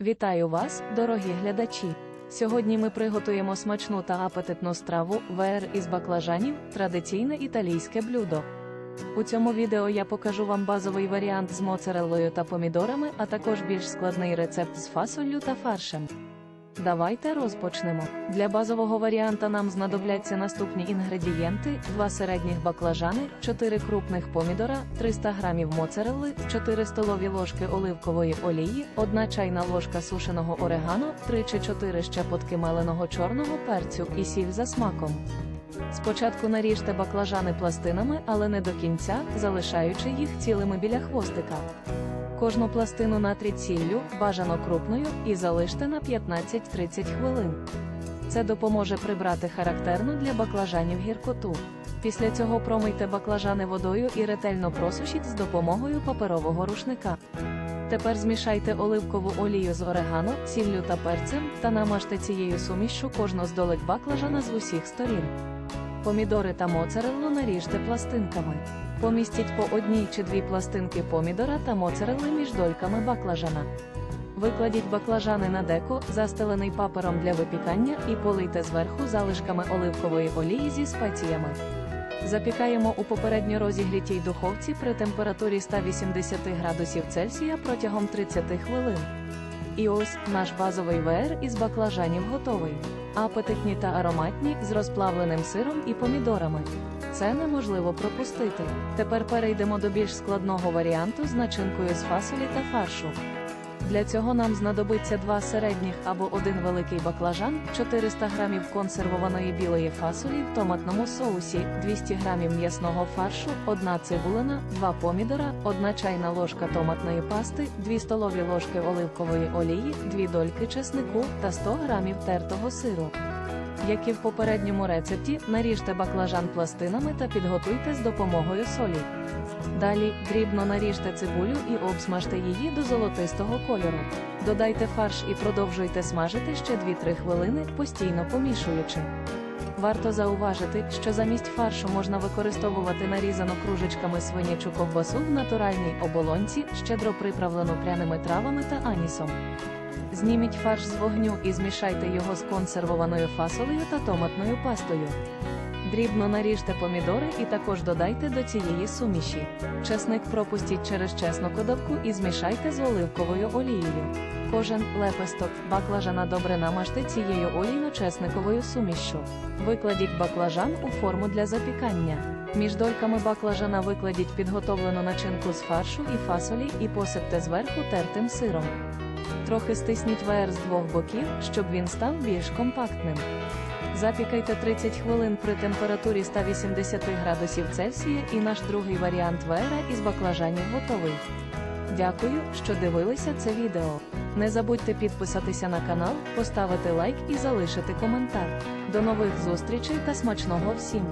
Вітаю вас, дорогі глядачі! Сьогодні ми приготуємо смачну та апетитну страву ВР із баклажанів, традиційне італійське блюдо. У цьому відео я покажу вам базовий варіант з моцареллою та помідорами, а також більш складний рецепт з фасоллю та фаршем. Давайте розпочнемо. Для базового варіанта нам знадобляться наступні інгредієнти: 2 середніх баклажани, 4 крупних помідора, 300 г моцарелли, 4 столові ложки оливкової олії, 1 чайна ложка сушеного орегано, 3 чи 4 щепотки меленого чорного перцю і сіль за смаком. Спочатку наріжте баклажани пластинами, але не до кінця, залишаючи їх цілими біля хвостика. Кожну пластину натріть сіллю, бажано крупною, і залиште на 15-30 хвилин. Це допоможе прибрати характерну для баклажанів гіркоту. Після цього промийте баклажани водою і ретельно просушіть з допомогою паперового рушника. Тепер змішайте оливкову олію з орегано, сіллю та перцем та намажте цією сумішшю кожну здолик баклажана з усіх сторін. Помідори та моцареллу наріжте пластинками. Помістіть по одній чи дві пластинки помідора та моцарелли між дольками баклажана. Викладіть баклажани на деко, застелений папером для випікання, і полийте зверху залишками оливкової олії зі спеціями. Запікаємо у попередньо розігрітій духовці при температурі 180 градусів Цельсія протягом 30 хвилин. І ось наш базовий ВР із баклажанів готовий. Апетитні та ароматні з розплавленим сиром і помідорами. Це неможливо пропустити. Тепер перейдемо до більш складного варіанту з начинкою з фасолі та фаршу. Для цього нам знадобиться два середніх або один великий баклажан, 400 грамів консервованої білої фасолі в томатному соусі, 200 грамів м'ясного фаршу, 1 цибулина, 2 помідора, 1 чайна ложка томатної пасти, 2 столові ложки оливкової олії, 2 дольки чеснику та 100 грамів тертого сиру. Як і в попередньому рецепті, наріжте баклажан пластинами та підготуйте з допомогою солі. Далі дрібно наріжте цибулю і обсмажте її до золотистого кольору. Додайте фарш і продовжуйте смажити ще 2-3 хвилини, постійно помішуючи. Варто зауважити, що замість фаршу можна використовувати нарізану кружечками свинячу ковбасу в натуральній оболонці, щедро приправлену пряними травами та анісом. Зніміть фарш з вогню і змішайте його з консервованою фасолею та томатною пастою. Дрібно наріжте помідори і також додайте до цієї суміші. Чесник пропустіть через чесну кодавку і змішайте з оливковою олією. Кожен лепесток баклажана добре намажте цією олійно-чесниковою сумішшю. Викладіть баклажан у форму для запікання. Між дольками баклажана викладіть підготовлену начинку з фаршу і фасолі і посипте зверху тертим сиром. Трохи стисніть ВР з двох боків, щоб він став більш компактним. Запікайте 30 хвилин при температурі 180 градусів Цельсія і наш другий варіант ВР із баклажанів готовий. Дякую, що дивилися це відео. Не забудьте підписатися на канал, поставити лайк і залишити коментар. До нових зустрічей та смачного всім!